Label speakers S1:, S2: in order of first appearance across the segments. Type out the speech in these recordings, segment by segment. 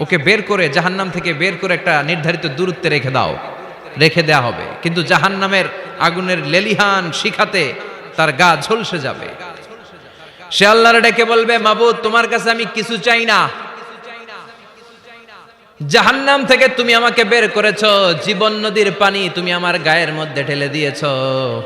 S1: ওকে বের করে জাহান্নাম থেকে বের করে একটা নির্ধারিত দূরত্বে রেখে দাও। রেখে দেয়া হবে। কিন্তু জাহান্নামের আগুনের লেলিহান শিখাতে তার গা ঝলসে যাবে। সে আল্লাহর ডেকে বলবে, মাবুদ, তোমার কাছে আমি কিছু চাই না। জাহান্নাম থেকে তুমি আমাকে বের করেছ। জীবন নদীর পানি তুমি আমার গায়ের মধ্যে ঢেলে দিয়েছ।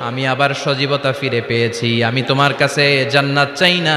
S1: আমি আবার সজীবতা ফিরে পেয়েছি। আমি তোমার কাছে জান্নাত চাই না।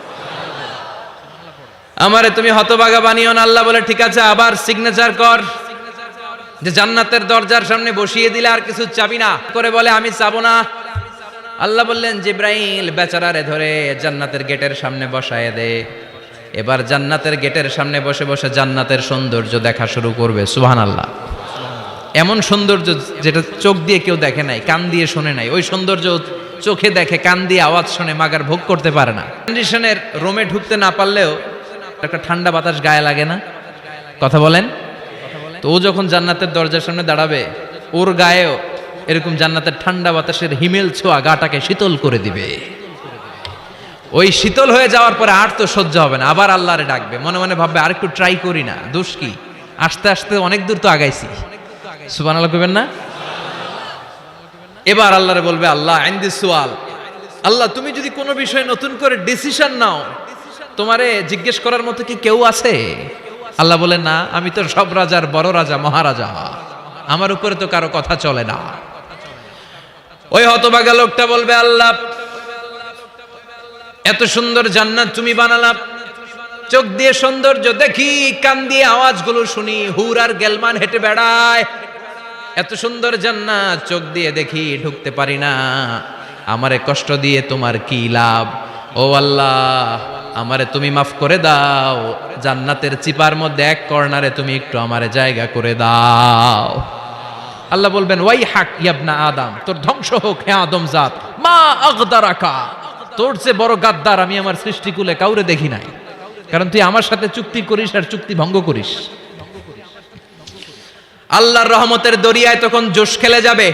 S1: আমারে তুমি হতভাগা বানিও না। আল্লাহ বলে, ঠিক আছে, আবার সিগনেচার কর। যে জান্নাতের দরজার সামনে বসিয়ে দিলে আর কিছু চাবি না। করে বলে, আমি চাবো না। আল্লাহ বললেন, জিব্রাইল বেচারারে ধরে জান্নাতের গেটের সামনে বসায় দে। এবার জান্নাতের গেটের সামনে বসে বসে জান্নাতের সৌন্দর্য দেখা শুরু করবে। সুবহান আল্লাহ এমন সৌন্দর্য যেটা চোখ দিয়ে কেউ দেখে নাই, কান দিয়ে শোনে নাই। ওই সৌন্দর্য চোখে দেখে, কান দিয়ে আওয়াজ শুনে, মাগার ভোগ করতে পারে না। কন্ডিশনের রোমে ঢুকতে না পারলেও একটা ঠান্ডা বাতাস গায়ে লাগে না? কথা বলেন। তো ও যখন জান্নাতের দরজার সামনে দাঁড়াবে, ওর গায়েও এরকম জান্নাতের ঠান্ডা বাতাসের হিমেল ছোঁয়া গাটাকে শীতল করে দিবে। ওই শীতল হয়ে যাওয়ার পরে আর তো সহ্য হবে না, আবার আল্লাহরে ডাকবে। মনে মনে ভাববে আর একটু ট্রাই করি না, দোষ কি? আস্তে আস্তে অনেক দূর তো আগাইছি। সুবান আল্লাহ করবেন না? এবার আল্লাহরে বলবে, আল্লাহ আইন্দি সোয়াল। আল্লাহ, তুমি যদি কোনো বিষয়ে নতুন করে ডিসিশন নাও তোমারে জিজ্ঞেস করার মতো কি কেউ আছে? আল্লাহ বলে, না, আমি তো সব রাজার বড় রাজা, মহারাজা। আমার উপরে তো কারও কথা চলে না। ওই হতভাগা লোকটা বলবে, আল্লাহ, এত সুন্দর জান্নাত তুমি বানালাম চোখ দিয়ে সৌন্দর্য দেখি, কান দিয়ে আওয়াজগুলো শুনি, হুর আর গেলমান হেঁটে বেড়ায়। এত সুন্দর জান্নাত চোখ দিয়ে দেখি, ঢুকতে পারি না। আমারে কষ্ট দিয়ে তোমার কি লাভ? ও আল্লাহ আমারে তুমি মাফ করে দাও। জান্নাতের চিপার মধ্যে এক কর্নারে তুমি একটু আমারে জায়গা করে দাও। আল্লাহ বলবেন ওয়াই হাক ইয়াবনা আদম, তোর ধ্বংস হোক হে আদম জাত। মা আগদারাকা, তোর চেয়ে বড় গাদ্দার আমি আমার সৃষ্টিকুলে কাউরে দেখি নাই। কারণ তুই আমার সাথে চুক্তি করিস আর চুক্তি ভঙ্গ করিস। আল্লাহর রহমতের দরিয়ায় তখন জোশ খেলে যাবে।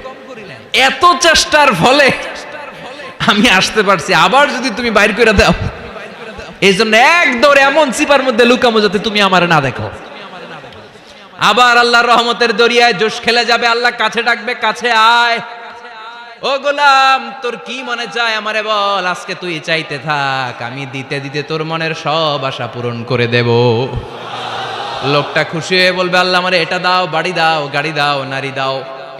S1: এত চেষ্টার ফলে আমি আসতে পারছি। আবার যদি তুমি বাইর করে দাও। এই জন্য এক দৌড়ে এমন চিপার মধ্যে লুকামো যাতে তুমি আমার না দেখো। আবার আল্লাহর রহমতের দরিয়ায় জোশ খেলে যাবে। আল্লাহ কাছে ডাকবে, কাছে আয়। ও গোলাম, তোর কি মনে চায় আমারে বল? আজকে তুই চাইতে থাক, আমি দিতে দিতে তোর মনের সব আশা পূরণ করে দেব। লোকটা খুশি হয়ে বলবে, আল্লাহ আমারে এটা দাও, বাড়ি দাও, গাড়ি দাও, নারী দাও।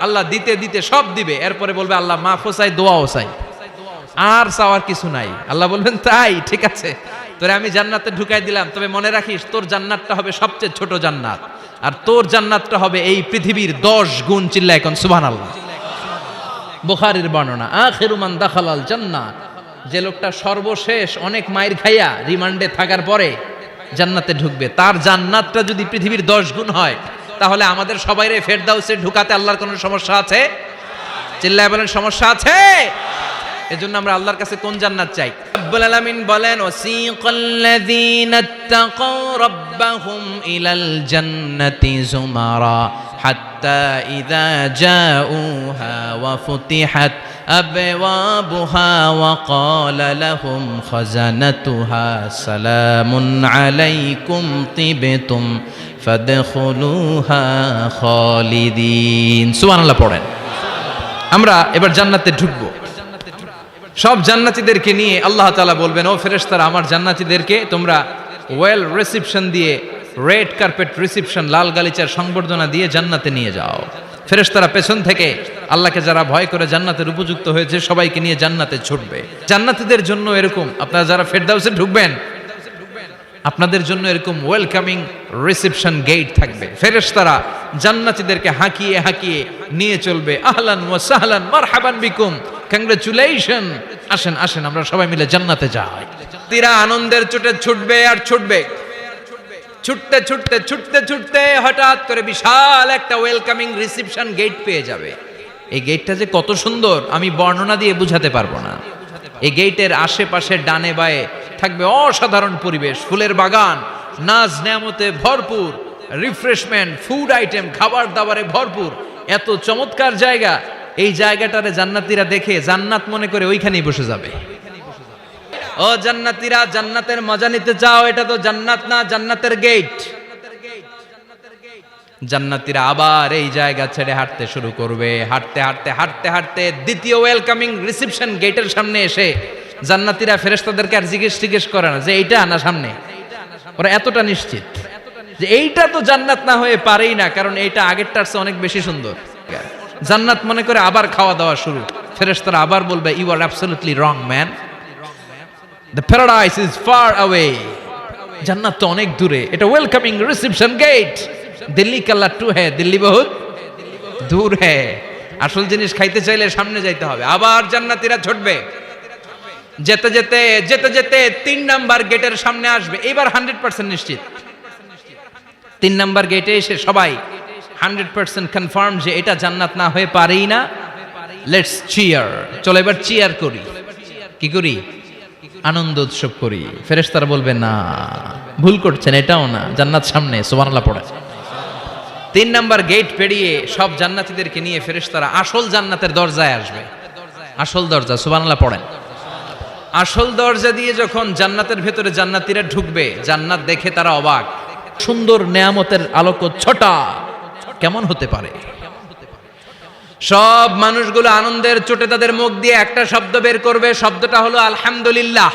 S1: আল্লাহ দিতে দিতে সব দিবে। এরপরে বলবে, আল্লাহ, মাফও চাই, দোয়াও চাই। আর চাওয়ার কিছু নাই। আল্লাহ বলবেন, তাই, ঠিক আছে। তোরে আমি জান্নাতে ঢুকাই দিলাম। তবে মনে রাখিস, তোর জান্নাতটা হবে সবচেয়ে ছোট জান্নাত। আর তোর জান্নাতটা হবে এই পৃথিবীর দশ গুণ চিল্লা এখন সুবহান আল্লাহ বুখারির বর্ণনা আখেরুমান দাখালাল জান্নাত যে লোকটা সর্বশেষ অনেক মায়ের খাইয়া রিমান্ডে থাকার পরে জান্নাতে ঢুকবে। তার জান্নাতটা যদি পৃথিবীর দশ গুণ হয় তাহলে আমাদের সবাইরে ফেরদাউসে ঢুকাতে আল্লাহর কোনো সমস্যা আছে চিল্লায় বলেন সমস্যা আছে এজন্য আমরা আল্লাহর কাছে কোন জান্নাত চাই রব্বুল আলামিন বলেন ওয়াসিকাল্লাযীনা তাকাউ রাব্বাহুম ইলাল জান্নাতি যুমারা হাত্তা ইযা জাউহা ওয়া ফুতিহাত أبوابها وقال لهم خزنتها سلام عليكم طبتم পড়েন। আমরা এবার জান্নাতে ঢুকবো। সব জান্নাতীদেরকে নিয়ে আল্লাহ তালা বলবেন, ও ফেরেশতারা, আমার জান্নাতীদেরকে তোমরা ওয়েল রিসিপশন দিয়ে রেড কার্পেট রিসিপশন লাল গালিচার সংবর্ধনা দিয়ে জান্নাতে নিয়ে যাও। ফেরেশতারা পেছন থেকে আল্লাহকে যারা ভয় করে জান্নাতের উপযুক্ত হয়েছে, সবাইকে নিয়ে জান্নাতে ছুটবে। জান্নাতীদের জন্য এরকম, আপনারা যারা ফেরদাউসে ঢুকবেন আপনাদের জন্য এরকম ওয়েলকামিং রিসেপশন গেট থাকবে। ফেরেশতারা জান্নাতীদেরকে হাঁকিয়ে হাঁকিয়ে নিয়ে চলবে। আহলান ওয়া সাহলান, মারহাবান বিকুম। কংগ্রেচুলেশন আসেন আসেন, আমরা সবাই মিলে জান্নাতে যাই। তীরা আনন্দের চোটে ছুটবে আর ছুটবে। ছুটতে ছুটতে ছুটতে ছুটতে হঠাৎ করে বিশাল একটা ওয়েলকামিং রিসেপশন গেট পেয়ে যাবে। এই গেটটা যে কত সুন্দর, আমি বর্ণনা দিয়ে বুঝাতে পারব না। এই গেটের আশেপাশে ডানে বায়ে থাকবে অসাধারণ পরিবেশ, ফুলের বাগান, নাজ নেয়ামতে ভরপুর রিফ্রেশমেন্ট ফুড আইটেম খাবার দাবারে ভরপুর। এত চমৎকার জায়গা, এই জায়গাটারে জান্নাতীরা দেখে জান্নাত মনে করে ওইখানেই বসে যাবে। ও জান্নাতীরা, জান্নাতের মজা নিতে চাও, এটা তো জান্নাত না, জান্নাতের গেট জান্নাতীরা আবার এই জায়গা ছেড়ে হাঁটতে শুরু করবে। হাঁটতে হাঁটতে হাঁটতে হাঁটতে দ্বিতীয় ওয়েলকামিং রিসেপশন গেটের সামনে এসে জান্নাতীরা ফেরেশতাদেরকে আর জিজ্ঞেস টিজ্ঞেস করে না যে এইটা না সামনে। ওরা এতটা নিশ্চিত যে এইটা তো জান্নাত না হয়ে পারেই না, কারণ এইটা আগেরটার চেয়ে অনেক বেশি সুন্দর। জান্নাত মনে করে আবার খাওয়া দাওয়া শুরু। ফেরেস্তারা আবার বলবে you are absolutely wrong man the paradise is far away জান্নাত তো অনেক দূরে। এটা ওয়েলকামিং রিসেপশন গেট দিল্লি কাল্লা টু হ্যাঁ দিল্লি বহুত দূর হ্যাঁ আসল জিনিস খাইতে চাইলে সামনে যাইতে হবে। আবার জান্নাতীরা ছুটবে। যেতে যেতে যেতে যেতে তিন নাম্বার গেটের সামনে আসবে। এবার হান্ড্রেড পার্সেন্ট নিশ্চিত। তিন নাম্বার গেটে এসে সবাই হান্ড্রেড পার্সেন্ট কনফার্ম যে এটা জান্নাত না হয়ে পারেই না। লেটস চিয়ার চলো এবার চিয়ার করি। কি করি? আনন্দ উৎসব করি। ফেরেশতারা বলবে, না, ভুল করছেন, এটাও না। জান্নাত সামনে, সুবহানাল্লাহ, পড়ে। তিন নাম্বার গেট পেরিয়ে সব জান্নাতীদেরকে নিয়ে ফেরেশতারা আসল জান্নাতের দরজায় আসবে। আসল দরজা, সুবহানাল্লাহ, পড়েন। আসল দরজা দিয়ে যখন জান্নাতের ভেতরে জান্নাতিরা ঢুকবে, জান্নাত দেখে তারা অবাক। সুন্দর নেয়ামতের আলোক ছটা কেমন হতে পারে? সব মানুষগুলো আনন্দের চোটে তাদের মুখ দিয়ে একটা শব্দ বের করবে, শব্দটা হলো আলহামদুলিল্লাহ।